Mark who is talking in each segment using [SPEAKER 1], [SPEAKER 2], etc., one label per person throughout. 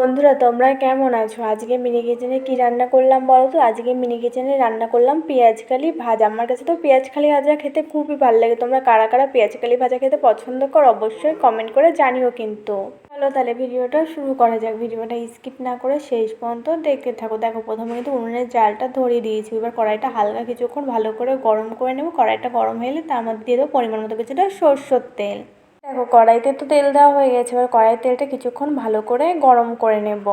[SPEAKER 1] বন্ধুরা, তোমরা কেমন আছো? আজকে মিনি কিচেনে কী রান্না করলাম বলো তো? আজকে মিনি কিচেনে রান্না করলাম পেঁয়াজ কালি ভাজা। আমার কাছে তো পেঁয়াজ কালি ভাজা খেতে খুবই ভালো লাগে। তোমরা কারা কারা পেঁয়াজ কালি ভাজা খেতে পছন্দ করো অবশ্যই কমেন্ট করে জানিও কিন্তু। চলো তাহলে ভিডিওটা শুরু করা যাক। ভিডিওটা স্কিপ না করে শেষ পর্যন্ত দেখতে থাকো। দেখো, প্রথমে কিন্তু উনুনের জালটা ধরিয়ে দিয়েছি। এবার কড়াইটা হালকা কিছুক্ষণ ভালো করে গরম করে নেব। কড়াইটা গরম হলে তার মধ্যে দিয়ে দেবো পরিমাণ মতো কিছুটা সরষের তেল। দেখো, কড়াইতে তো তেল দেওয়া হয়ে গেছে, এবার কড়াইয়ের তেলটা কিছুক্ষণ ভালো করে গরম করে নেব।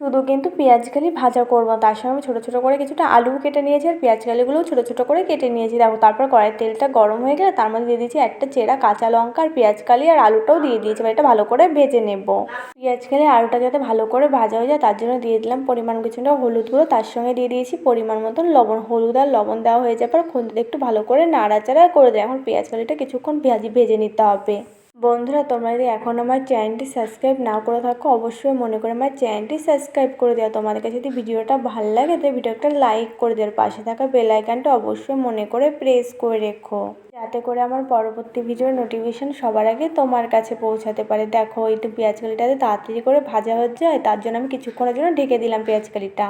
[SPEAKER 1] শুধু কিন্তু পেঁয়াজ কালি ভাজা করব, তার সঙ্গে আমি ছোটো ছোটো করে কিছুটা আলু কেটে নিয়েছি, আর পেঁয়াজ কালিগুলোও ছোটো ছোটো করে কেটে নিয়েছি। দেখো, তারপর কড়াইয়ের তেলটা গরম হয়ে গেলে তার মধ্যে দিয়ে দিয়েছি একটা চেরা কাঁচা লঙ্কা আর পেঁয়াজ কালি আর আলুটাও দিয়ে দিয়েছি, এবার এটা ভালো করে ভেজে নেব। পেঁয়াজ কালি আলুটা যাতে ভালো করে ভাজা হয়ে যায়, তার জন্য দিয়ে দিলাম পরিমাণ কিছুটা হলুদ গুঁড়ো, তার সঙ্গে দিয়ে দিয়েছি পরিমাণ মতন লবণ, হলুদ আর লবণ দেওয়া হয়ে যাওয়ার পর খুন্তিতে একটু ভালো করে নাড়াচাড়া করে দেয় এখন পেঁয়াজ কালিটা কিছুক্ষণ ভেজে ভেজে নিতে হবে। বন্ধুরা, তোমরা যদি এখন আমার চ্যানেলটি সাবস্ক্রাইব না করে থাকো, অবশ্যই মনে করে আমার চ্যানেলটি সাবস্ক্রাইব করে দেওয়া তোমাদের কাছে যদি ভিডিওটা ভালো লাগে, তাহলে ভিডিওটা লাইক করে দেওয়ার পাশে থাকা বেল আইকনটা অবশ্যই মনে করে প্রেস করে রেখো। যাতে করে আমার পরবর্তী ভিডিওর নোটিফিকেশান সবার আগে তোমার কাছে পৌঁছাতে পারে। দেখো, এই তো পেঁয়াজ কালিটাতে তাড়াতাড়ি করে ভাজা হয়ে যায় তার জন্য আমি কিছুক্ষণের জন্য ঢেকে দিলাম পেঁয়াজ কালিটা।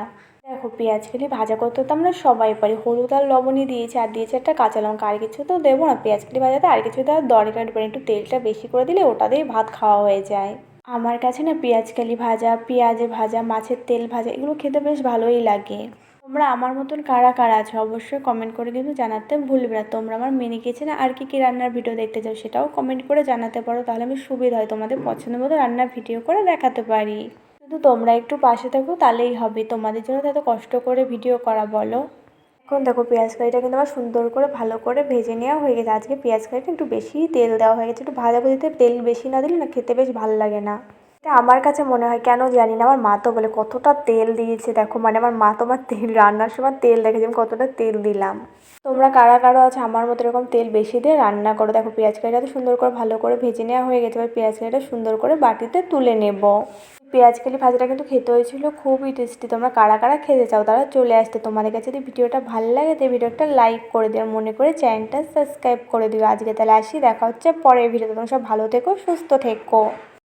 [SPEAKER 1] দেখো, পেঁয়াজ কালি ভাজা করতে তো আমরা সবাই পারি। হলুদ আর লবণই দিয়েছি, আর দিয়েছি একটা কাঁচা লঙ্কা। আর কিছু তো দেবো না, পেঁয়াজ কালি ভাজাতে। আর কিছু দেওয়ার দরকার পড়ে একটু তেলটা বেশি করে দিলে ওটা দিয়েই ভাত খাওয়া হয়ে যায়। আমার কাছে না পেঁয়াজ কালি ভাজা, পেঁয়াজে ভাজা, মাছের তেল ভাজা, এগুলো খেতে বেশ ভালোই লাগে। তোমরা আমার মতন কারা কারা আছো অবশ্যই কমেন্ট করে কিন্তু জানাতে ভুলবে না। তোমরা আমার মিনি কিচেনে আর কি কী রান্নার ভিডিও দেখতে চাও সেটাও কমেন্ট করে জানাতে পারো। তাহলে আমি সুবিধা হয় তোমাদের পছন্দ মতো রান্নার ভিডিও করে দেখাতে পারি। শুধু তোমরা একটু পাশে থাকো, তাহলেই হবে। তোমাদের জন্য তো এত কষ্ট করে ভিডিও করা, বলো। এখন দেখো পেঁয়াজ কারিটা কিন্তু আমার সুন্দর করে, ভালো করে ভেজে নেওয়া হয়ে গেছে। আজকে পেঁয়াজ কারিটা একটু বেশি তেল দেওয়া হয়ে গেছে। একটু ভাজা ভুজিতে তেল বেশি না দিলে না খেতে বেশ ভালো লাগে না। এটা আমার কাছে মনে হয়, কেন জানি না। আমার মা তো বলে, কতটা তেল দিয়েছে দেখো। মানে আমার মা তোমার তেল, রান্নার সময় তেল দেখেছে, আমি কতটা তেল দিলাম। তোমরা কারা কারও আছে, আমার মতো এরকম তেল বেশি দিয়ে রান্না করো। দেখো, পেঁয়াজ কারিটা তো সুন্দর করে ভালো করে ভেজে নেওয়া হয়ে গেছে, এবার পেঁয়াজ কারিটা সুন্দর করে বাটিতে তুলে নেব। পেঁয়াজ কালি ভাজাটা কিন্তু খেতে হয়েছিল, খুবই টেস্টি তোমরা কারা কারা খেতে চাও, তারা চলে আসতে। তোমাদের কাছে যদি ভিডিওটা ভালো লাগে তো ভিডিওটা লাইক করে দিও। মনে করে চ্যানেলটা সাবস্ক্রাইব করে দিও। আজকে তাহলে আসি, দেখা হচ্ছে পরের ভিডিওতে তোমরা সব ভালো থেকো, সুস্থ থেকো।